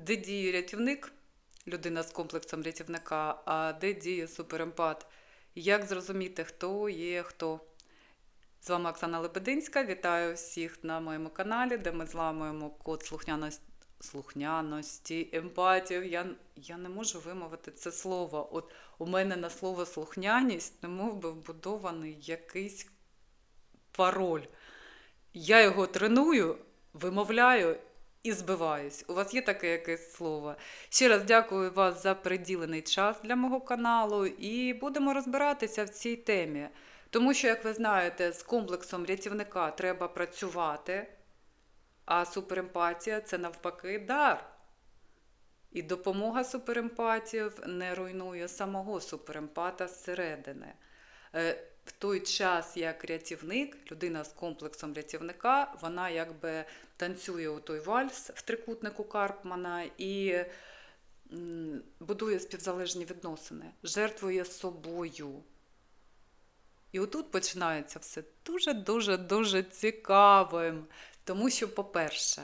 де діє рятівник, людина з комплексом рятівника, а де діє суперемпат. Як зрозуміти, хто є хто? З вами Оксана Лебединська. Вітаю всіх на моєму каналі, де ми зламуємо код слухняності, слухняності емпатів. Я, я не можу вимовити це слово. От у мене на слово слухняність, немов би вбудований якийсь пароль. Я його треную, вимовляю і збиваюсь. У вас є таке якесь слово. Ще раз дякую вас за приділений час для мого каналу і будемо розбиратися в цій темі. Тому що, як ви знаєте, з комплексом рятівника треба працювати, а суперемпатія це навпаки дар. І допомога суперемпатів не руйнує самого суперемпата зсередини. Е, В той час, як рятівник, людина з комплексом рятівника, вона якби танцює у той вальс в трикутнику Карпмана і будує співзалежні відносини, жертвує собою. І отут починається все дуже-дуже дуже цікавим. Тому що, по-перше,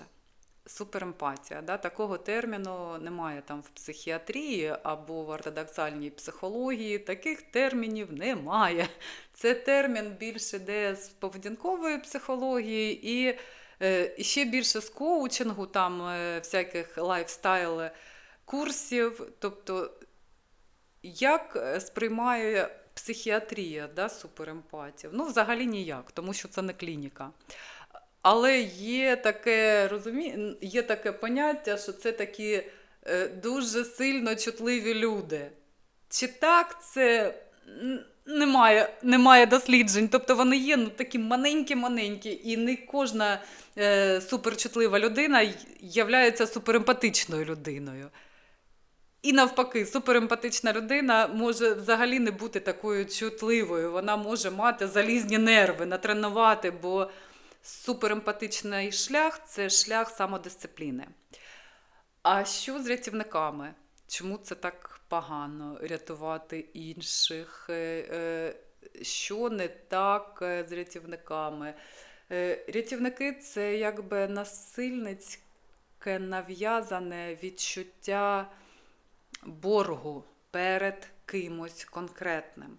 суперемпатія. Да? Такого терміну немає там в психіатрії або в ортодоксальній психології. Таких термінів немає. Це термін більше де з поведінкової психології і, і ще більше з коучингу, там е, всяких лайфстайл курсів. Тобто, як е, сприймає психіатрія да, суперемпатів? Ну, взагалі ніяк, тому що це не клініка. Але є таке розумі... є таке поняття, що це такі е, дуже сильно чутливі люди. Чи так це немає, немає досліджень. Тобто вони є ну, такі маленькі-маленькі, і не кожна е, суперчутлива людина являється суперемпатичною людиною. І навпаки, суперемпатична людина може взагалі не бути такою чутливою. Вона може мати залізні нерви, натренувати, бо суперемпатичний шлях це шлях самодисципліни. А що з рятівниками? Чому це так погано рятувати інших? Е, е, Що не так е, з рятівниками? Рятівники це якби насильницьке нав'язане відчуття боргу перед кимось конкретним.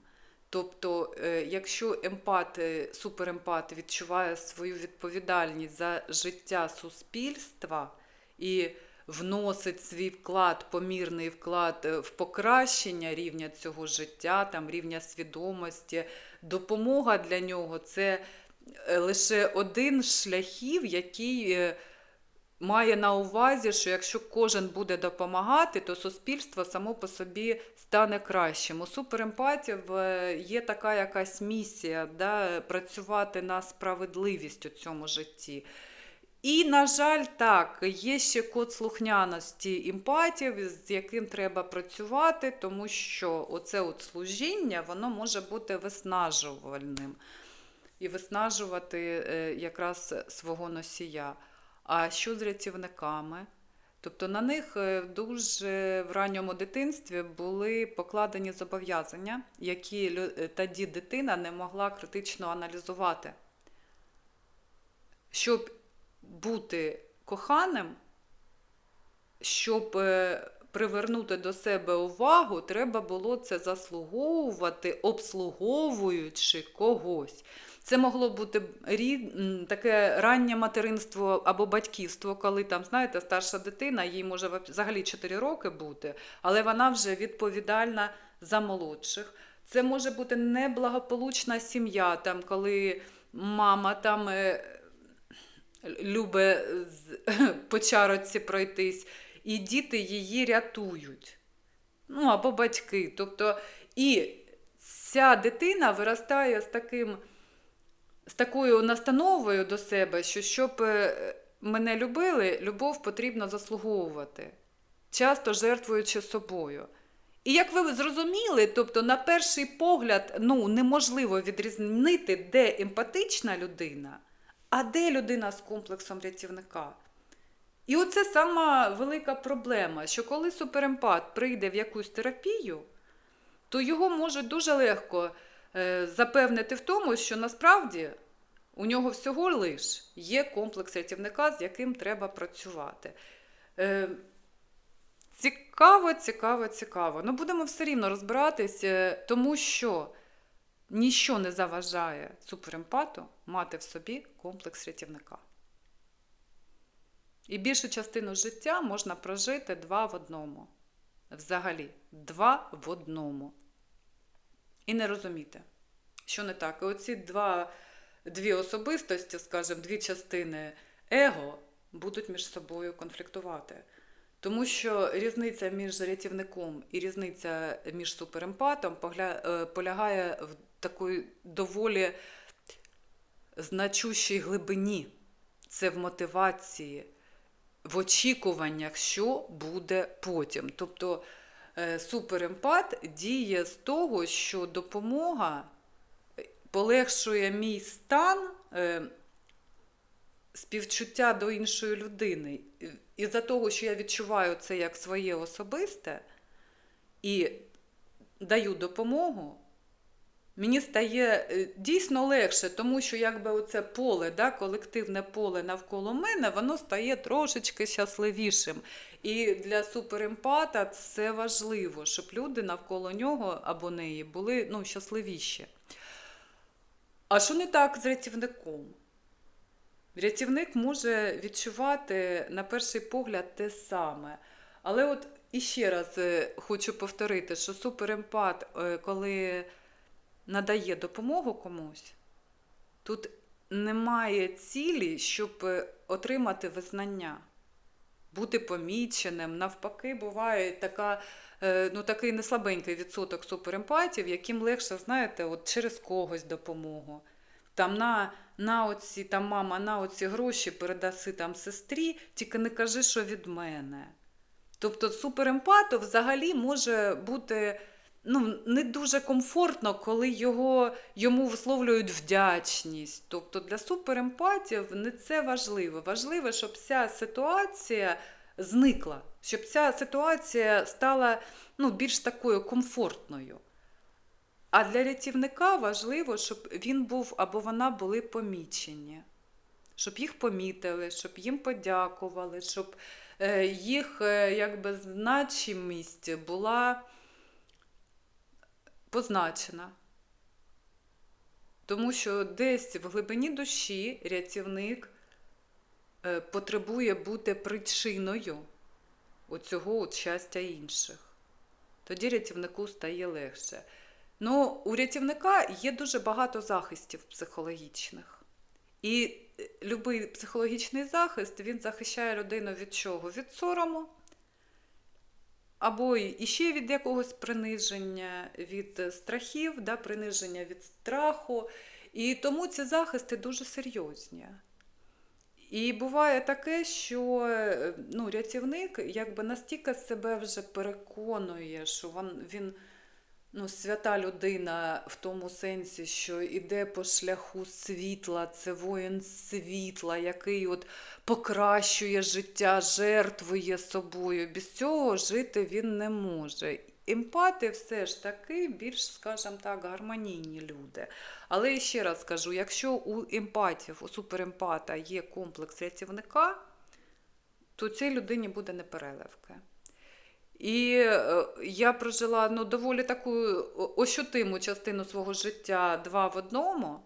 Тобто, якщо емпат, суперемпат відчуває свою відповідальність за життя суспільства і вносить свій вклад, помірний вклад е, в покращення рівня цього життя, там, рівня свідомості, допомога для нього це е, лише один з шляхів, який е, має на увазі, що якщо кожен буде допомагати, то суспільство само по собі стане кращим. У суперемпатів є така якась місія да, працювати на справедливість у цьому житті. І, на жаль, так, є ще код слухняності емпатів, з яким треба працювати, тому що оце от служіння воно може бути виснажувальним і виснажувати е, якраз свого носія. А що з рятівниками? Тобто на них е, дуже в ранньому дитинстві були покладені зобов'язання, які е, тоді дитина не могла критично аналізувати. Щоб бути коханим, щоб е, привернути до себе увагу, треба було це заслуговувати, обслуговуючи когось. Це могло бути рід, таке раннє материнство або батьківство, коли там, знаєте, старша дитина, їй може взагалі 4 роки бути, але вона вже відповідальна за молодших. Це може бути неблагополучна сім'я, там, коли мама там е, любить по чарочці пройтись, і діти її рятують. Ну, або батьки. Тобто, і ця дитина виростає з таким з такою настановою до себе, що щоб е, мене любили, любов потрібно заслуговувати, часто жертвуючи собою. І як ви зрозуміли, тобто на перший погляд ну, неможливо відрізнити, де емпатична людина, а де людина з комплексом рятівника. І оце сама велика проблема, що коли суперемпат прийде в якусь терапію, то його можуть дуже легко е, запевнити в тому, що насправді у нього всього лиш є комплекс рятівника, з яким треба працювати. Е, Цікаво, цікаво, цікаво. Ну, будемо все рівно розбиратися, тому що ніщо не заважає суперемпату мати в собі комплекс рятівника. І більшу частину життя можна прожити два в одному. Взагалі, два в одному. І не розуміти, що не так. І оці два, дві особистості, скажімо, дві частини его будуть між собою конфліктувати. Тому що різниця між рятівником і різниця між суперемпатом е, полягає в такої доволі значущій глибині. Це в мотивації, в очікуваннях, що буде потім. Тобто е, суперемпат діє з того, що допомога полегшує мій стан е, співчуття до іншої людини. І за того, що я відчуваю це як своє особисте і даю допомогу, мені стає е, дійсно легше, тому що якби оце поле, да, колективне поле навколо мене, воно стає трошечки щасливішим. І для суперемпата це важливо, щоб люди навколо нього або неї були ну, щасливіші. А що не так з рятівником? Рятівник може відчувати на перший погляд те саме. Але от іще раз е, хочу повторити, що суперемпат, е, коли надає допомогу комусь, тут немає цілі, щоб е, отримати визнання, бути поміченим. Навпаки, буває така, е, ну, такий неслабенький відсоток суперемпатів, яким легше, знаєте, от через когось допомогу. Там на, на оці, там мама, на оці гроші передаси там сестрі, тільки не кажи, що від мене. Тобто суперемпату взагалі може бути ну, не дуже комфортно, коли його, йому висловлюють вдячність. Тобто для суперемпатів не це важливо. Важливо, щоб ця ситуація зникла, щоб ця ситуація стала ну, більш такою комфортною. А для рятівника важливо, щоб він був або вона були помічені, щоб їх помітили, щоб їм подякували, щоб е, їх е, якби значимість була позначена. Тому що десь в глибині душі рятівник е, потребує бути причиною оцього от щастя інших. Тоді рятівнику стає легше. Ну, у рятівника є дуже багато захистів психологічних. І будь-який психологічний захист він захищає людину від чого? Від сорому, або іще від якогось приниження, від страхів, да, приниження від страху. І тому ці захисти дуже серйозні. І буває таке, що ну, рятівник якби настільки себе вже переконує, що він, він ну, свята людина в тому сенсі, що йде по шляху світла, це воїн світла, який от покращує життя, жертвує собою. Без цього жити він не може. Емпати все ж таки більш, скажімо так, гармонійні люди. Але ще раз скажу: якщо у емпатів, у суперемпата є комплекс рятівника, то цій людині буде непереливки. І е, я прожила ну, доволі таку ощутиму частину свого життя два в одному.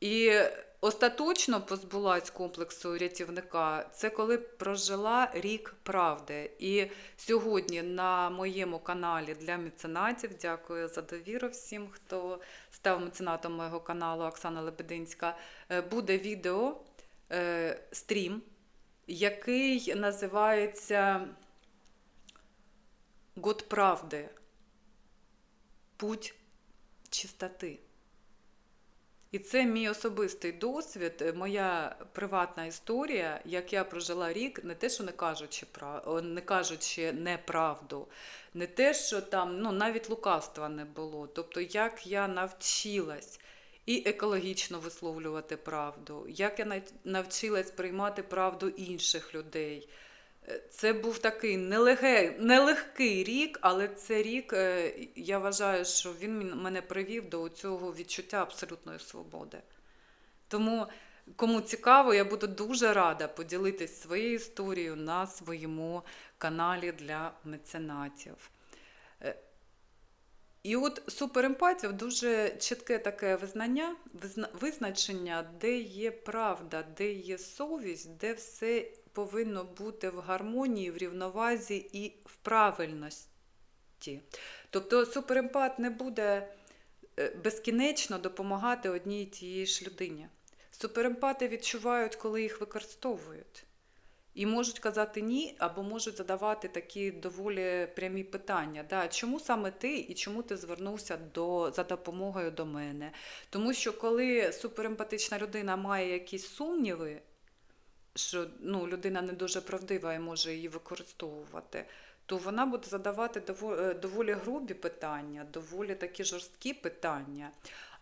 І остаточно позбулась комплексу рятівника, це коли прожила рік правди. І сьогодні на моєму каналі для меценатів, дякую за довіру всім, хто став меценатом моєго каналу Оксана Лебединська, е, буде відео, е, стрім, який називається. Год правди, путь чистоти. І це мій особистий досвід, моя приватна історія, як я прожила рік, не те, що не кажучи не кажучи неправду, не те, що там ну, навіть лукавства не було. Тобто, як я навчилась і екологічно висловлювати правду, як я навчилась приймати правду інших людей. Це був такий нелегкий, нелегкий рік, але це рік, е, я вважаю, що він мене привів до цього відчуття абсолютної свободи. Тому Кому цікаво, я буду дуже рада поділитись своєю історією на своєму каналі для меценатів. Е, І от суперемпатія дуже чітке таке визнання, визначення, де є правда, де є совість, де все повинно бути в гармонії, в рівновазі і в правильності. Тобто суперемпат не буде е, безкінечно допомагати одній і тієї ж людині. Суперемпати відчувають, коли їх використовують. І можуть казати ні, або можуть задавати такі доволі прямі питання. Да, чому саме ти і чому ти звернувся до, за допомогою до мене? Тому що коли суперемпатична людина має якісь сумніви, що ну, людина не дуже правдива і може її використовувати, то вона буде задавати е, доволі грубі питання, доволі такі жорсткі питання.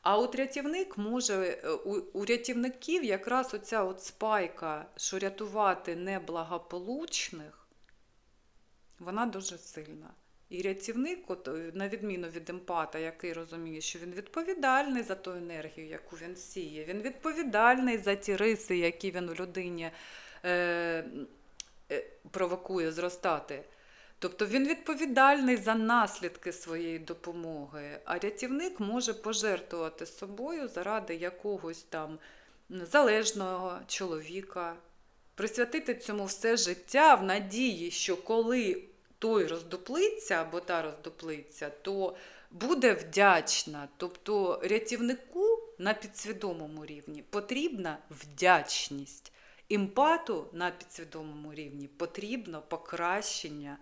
А от рятівник може, е, у, рятівників якраз оця от спайка, що рятувати неблагополучних, вона дуже сильна. І рятівник, от, е, на відміну від емпата, який розуміє, що він відповідальний за ту енергію, яку він сіє, він відповідальний за ті риси, які він в людині е, е, провокує зростати. Тобто він відповідальний за наслідки своєї допомоги, а рятівник може пожертвувати собою заради якогось там залежного чоловіка, присвятити цьому все життя в надії, що коли той роздуплиться або та роздуплиться, то буде вдячна. Тобто рятівнику на підсвідомому рівні потрібна вдячність. Імпату на підсвідомому рівні потрібно покращення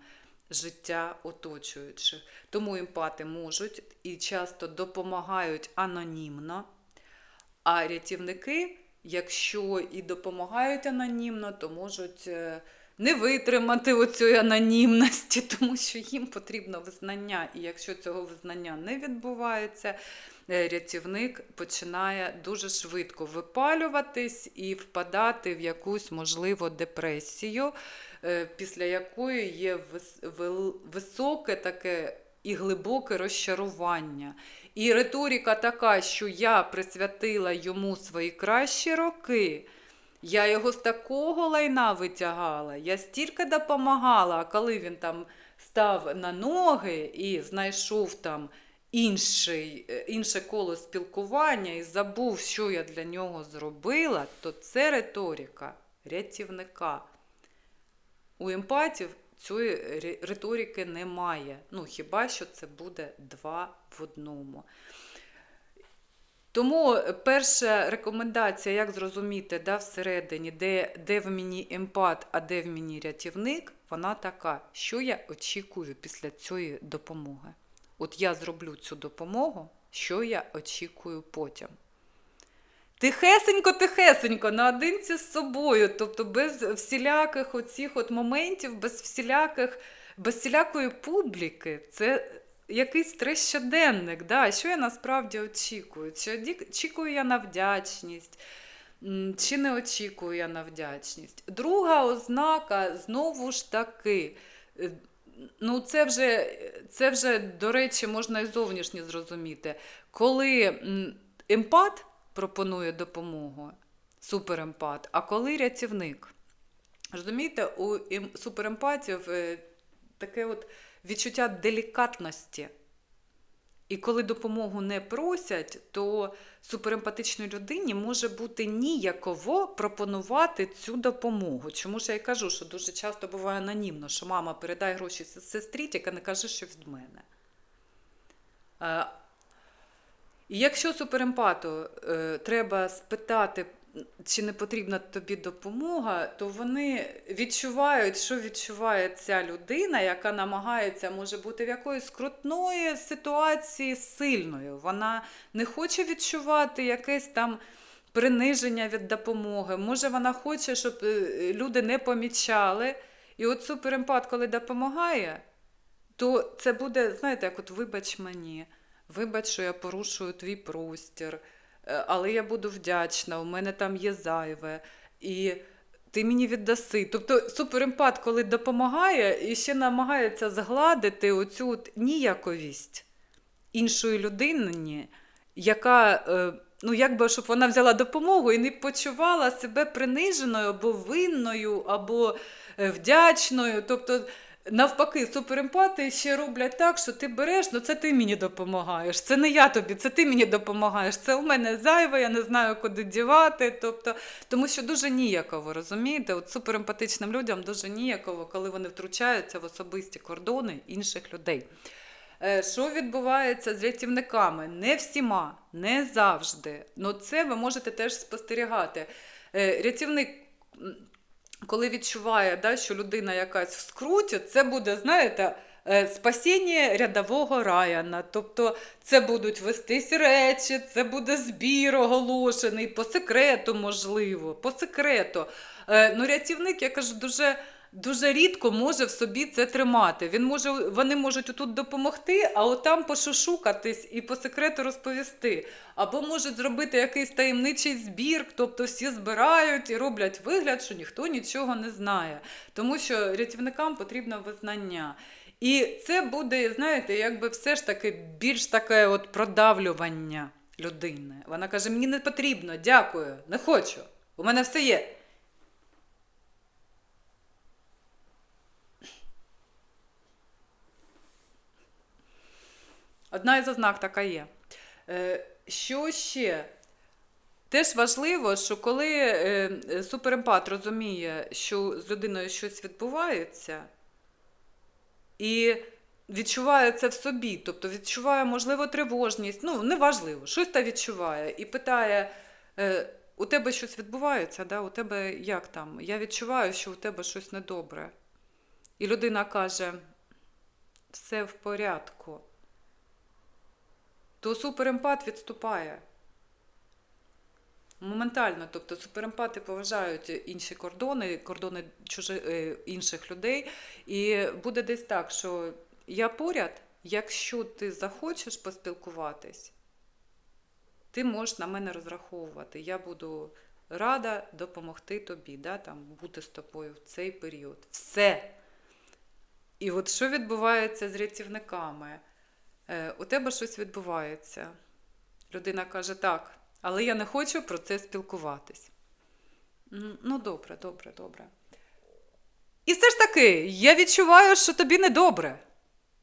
життя оточуючих. Тому імпати можуть і часто допомагають анонімно, а рятівники, якщо і допомагають анонімно, то можуть е, не витримати оцієї анонімності, тому що їм потрібно визнання. І якщо цього визнання не відбувається, е, рятівник починає дуже швидко випалюватись і впадати в якусь, можливо, депресію, е, після якої є високе таке і глибоке розчарування. І риторика така, що я присвятила йому свої кращі роки. Я його з такого лайна витягала, я стільки допомагала, а коли він там став на ноги і знайшов там інший, е, інше коло спілкування і забув, що я для нього зробила, то це риторика рятівника. У емпатів цієї риторики немає. Ну, хіба що це буде два в одному. Тому перша рекомендація, як зрозуміти да, всередині, де, де в мені емпат, а де в мені рятівник, вона така, що я очікую після цієї допомоги. От я зроблю цю допомогу, що я очікую потім. Тихесенько, тихесенько, наодинці з собою, тобто без всіляких оцих от моментів, без всіляких, без всілякої публіки. Це якийсь трещоденник. Да? Що я насправді очікую? Чи очікую я на вдячність? Чи не очікую я на вдячність? Друга ознака знову ж таки. е, Ну, це вже, це вже, до речі, можна і зовнішньо зрозуміти. Коли емпат пропонує допомогу, суперемпат, а коли рятівник. Розумієте, у ем- суперемпатів е, таке от відчуття делікатності. І коли допомогу не просять, то суперемпатичній людині може бути ніяково пропонувати цю допомогу. Чому ж я й кажу, що дуже часто буває анонімно, що мама передай гроші сестрі, тільки не каже, що від мене. Е, І якщо суперемпату е, треба спитати, чи не потрібна тобі допомога, то вони відчувають, що відчуває ця людина, яка намагається, може бути в якоїсь скрутної ситуації сильною. Вона не хоче відчувати якесь там приниження від допомоги. Може, вона хоче, щоб е, люди не помічали. І от суперемпат, коли допомагає, то це буде, знаєте, як от вибач мені, вибач, що я порушую твій простір, але я буду вдячна, у мене там є зайве, і ти мені віддаси. Тобто суперемпат, коли допомагає, і ще намагається згладити оцю от ніяковість іншої людині, яка е, ну, якби, щоб вона взяла допомогу і не почувала себе приниженою або винною, або е, вдячною. Тобто, навпаки, суперемпати ще роблять так, що ти береш, ну це ти мені допомагаєш. Це не я тобі, це ти мені допомагаєш. Це у мене зайве, я не знаю, куди дівати. Тобто, тому що дуже ніяково, розумієте? От суперемпатичним людям дуже ніяково, коли вони втручаються в особисті кордони інших людей. Е, Що відбувається з рятівниками? Не всіма, не завжди. Ну це ви можете теж спостерігати. Е, Рятівник, коли відчуває, да, що людина якась в скруті, це буде, знаєте, е, спасіння рядового раяна. Тобто це будуть вестись речі, це буде збір оголошений, по секрету, можливо, по секрету. Е, Ну, рятівник, я кажу, дуже. Дуже рідко може в собі це тримати. Він може, вони можуть отут допомогти, а отам пошушукатись і по секрету розповісти. Або можуть зробити якийсь таємничий збір, тобто всі збирають і роблять вигляд, що ніхто нічого не знає. Тому що рятівникам потрібно визнання. І це буде, знаєте, якби все ж таки більш таке от продавлювання людини. Вона каже: мені не потрібно, дякую, не хочу. У мене все є. Одна із ознак така є. Е, Що ще? Теж важливо, що коли е, суперемпат розуміє, що з людиною щось відбувається, і відчуває це в собі, тобто відчуває, можливо, тривожність, ну, неважливо, щось та відчуває, і питає: е, у тебе щось відбувається, да? у тебе як там? Я відчуваю, що у тебе щось недобре. І людина каже: все в порядку то суперемпат відступає. Моментально, тобто суперемпати поважають інші кордони, кордони чужи, е, інших людей. І буде десь так, що я поряд, якщо ти захочеш поспілкуватись, ти можеш на мене розраховувати. Я буду рада допомогти тобі, да, там, бути з тобою в цей період. Все. І от що відбувається з рятівниками? Е, у тебе щось відбувається. Людина каже, так, але я не хочу про це спілкуватись. Ну, добре, добре, добре. І все ж таки, я відчуваю, що тобі недобре.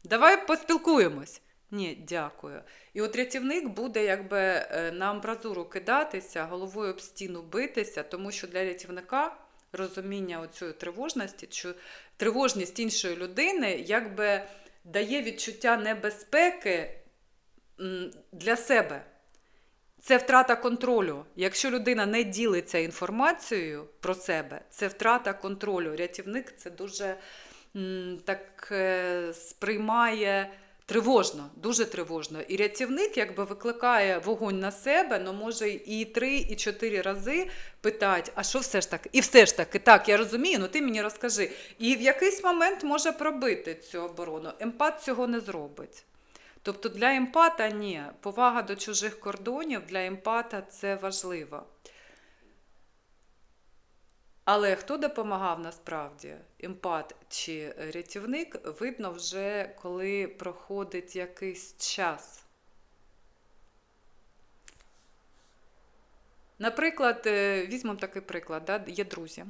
Давай поспілкуємось. Ні, дякую. І от рятівник буде якби е, на амбразуру кидатися, головою об стіну битися, тому що для рятівника розуміння оцієї тривожності, що тривожність іншої людини якби дає відчуття небезпеки для себе. Це втрата контролю. Якщо людина не ділиться інформацією про себе, це втрата контролю. Рятівник це дуже так е, сприймає тривожно, дуже тривожно. І рятівник якби викликає вогонь на себе, але може і три, і чотири рази питати, а що все ж таки? І все ж таки, так, я розумію, ну ти мені розкажи. І в якийсь момент може пробити цю оборону. Емпат цього не зробить. Тобто для емпата ні, повага до чужих кордонів для емпата це важливо. Але хто допомагав насправді, емпат чи рятівник, видно вже, коли проходить якийсь час. Наприклад, е, візьмемо такий приклад, да? є друзі.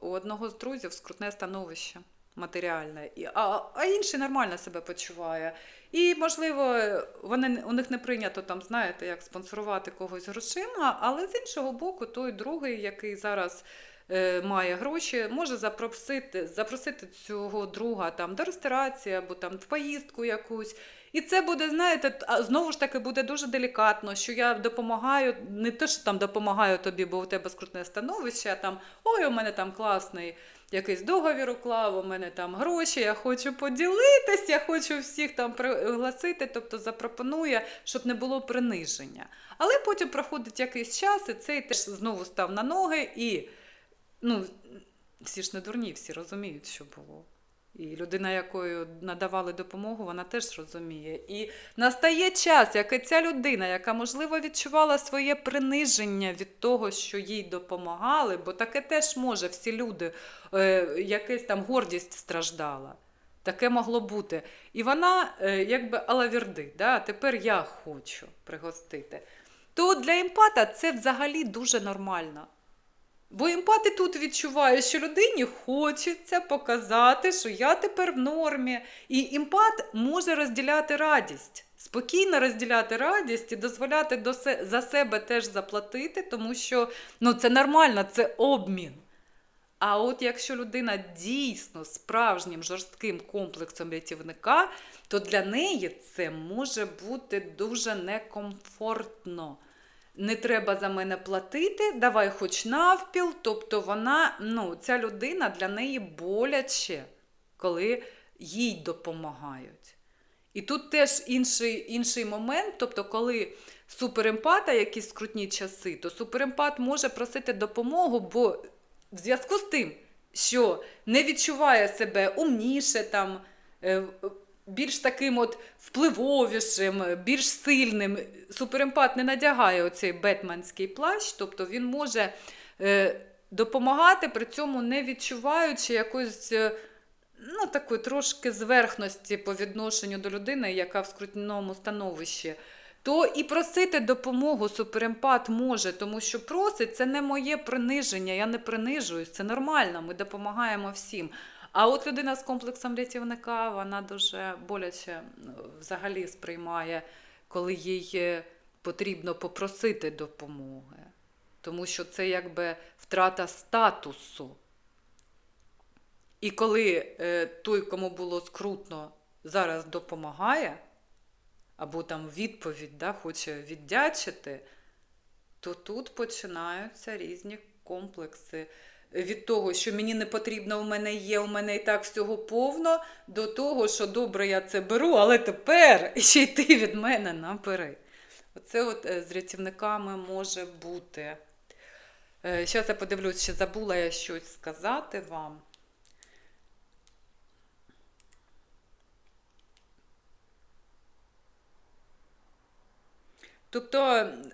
У одного з друзів скрутне становище матеріальне, а, а інший нормально себе почуває. І, можливо, вони, у них не прийнято там, знаєте, як спонсорувати когось грошима, але з іншого боку, той другий, який зараз має гроші, може запросити, запросити цього друга там до ресторації або там в поїздку якусь. І це буде, знаєте, знову ж таки буде дуже делікатно, що я допомагаю, не те, що там допомагаю тобі, бо у тебе скрутне становище, а там ой, у мене там класний якийсь договір уклав, у мене там гроші, я хочу поділитись, я хочу всіх там пригласити, тобто запропонує, щоб не було приниження. Але потім проходить якийсь час, і цей теж знову став на ноги, і ну, всі ж не дурні, всі розуміють, що було. І людина, якою надавали допомогу, вона теж розуміє. І настає час, як і ця людина, яка, можливо, відчувала своє приниження від того, що їй допомагали, бо таке теж може, всі люди, е, якась там гордість страждала. Таке могло бути. І вона, е, якби алаверди, да? тепер я хочу пригостити. то для емпата це взагалі дуже нормально. Бо емпати тут відчувають, що людині хочеться показати, що я тепер в нормі. І емпат може розділяти радість, спокійно розділяти радість і дозволяти за себе теж заплатити, тому що ну, це нормально, це обмін. А от якщо людина дійсно справжнім жорстким комплексом рятівника, то для неї це може бути дуже некомфортно. Не треба за мене платити, давай хоч навпіл. Тобто вона, ну, ця людина для неї боляче, коли їй допомагають. І тут теж інший, інший момент, тобто, коли суперемпата якісь скрутні часи, то суперемпат може просити допомогу, бо в зв'язку з тим, що не відчуває себе умніше, там, е, більш таким от впливовішим, більш сильним. Суперемпат не надягає оцей бетменський плащ, тобто він може е, допомагати, при цьому не відчуваючи якоїсь. е, Ну, такої трошки зверхності по відношенню до людини, яка в скрутному становищі, то і просити допомогу суперемпат може, тому що просить це не моє приниження, я не принижуюсь, це нормально, ми допомагаємо всім. А от людина з комплексом рятівника, вона дуже боляче взагалі сприймає, коли їй е, потрібно попросити допомоги. Тому що це якби втрата статусу. І коли е, той, кому було скрутно, зараз допомагає, або там відповідь да, хоче віддячити, то тут починаються різні комплекси. Від того, що мені не потрібно, у мене є, у мене і так всього повно, до того, що добре, я це беру, але тепер ще й ти від мене наперед. Оце от е, з рятівниками може бути. Зараз я подивлюсь, чи забула я щось сказати вам. Тобто,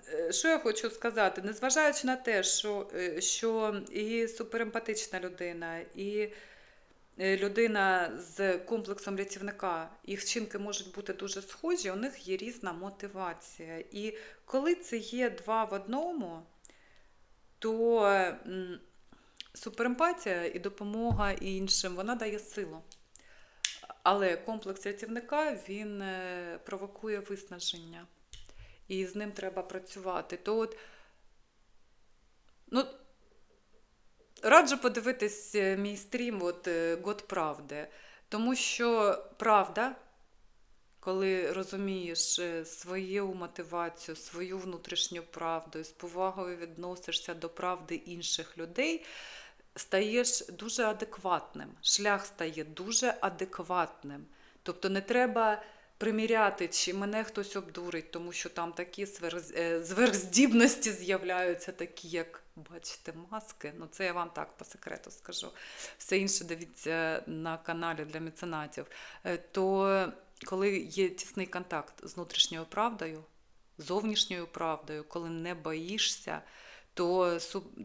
е, що я хочу сказати, незважаючи на те, що, е, що і суперемпатична людина, і е, людина з комплексом рятівника, їх вчинки можуть бути дуже схожі, у них є різна мотивація. І коли це є два в одному, то суперемпатія і допомога іншим, вона дає силу. Але комплекс рятівника він провокує виснаження і з ним треба працювати. То от, ну, раджу подивитись е, мій стрім от, е, Год правди, тому що правда, коли розумієш е, свою мотивацію, свою внутрішню правду і з повагою відносишся до правди інших людей, стаєш дуже адекватним. Шлях стає дуже адекватним. Тобто не треба приміряти, чи мене хтось обдурить, тому що там такі е, зверхздібності з'являються, такі, як бачите, маски. Ну, це я вам так по секрету скажу. Все інше дивіться на каналі для меценатів. Е, То коли є тісний контакт з внутрішньою правдою, зовнішньою правдою, коли не боїшся, то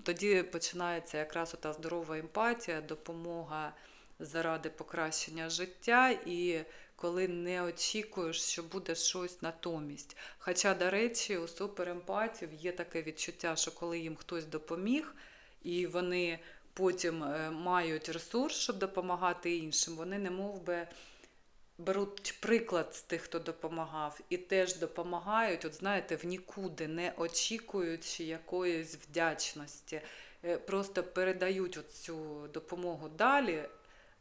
тоді починається якраз ота здорова емпатія, допомога заради покращення життя, і коли не очікуєш, що буде щось натомість. Хоча, до речі, у суперемпатів є таке відчуття, що коли їм хтось допоміг, і вони потім е, мають ресурс, щоб допомагати іншим, вони не мов би беруть приклад з тих, хто допомагав, і теж допомагають, от знаєте, в нікуди, не очікуючи якоїсь вдячності. Е, Просто передають цю допомогу далі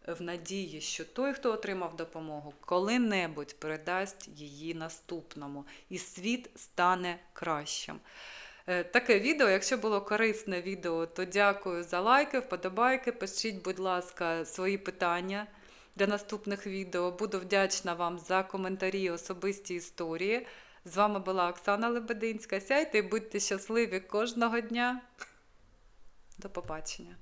в надії, що той, хто отримав допомогу, коли-небудь передасть її наступному, і світ стане кращим. Е, Таке відео. Якщо було корисне відео, то дякую за лайки, вподобайки. Пишіть, будь ласка, свої питання для наступних відео. Буду вдячна вам за коментарі, особисті історії. З вами була Оксана Лебединська. Сяйте і будьте щасливі кожного дня. До побачення.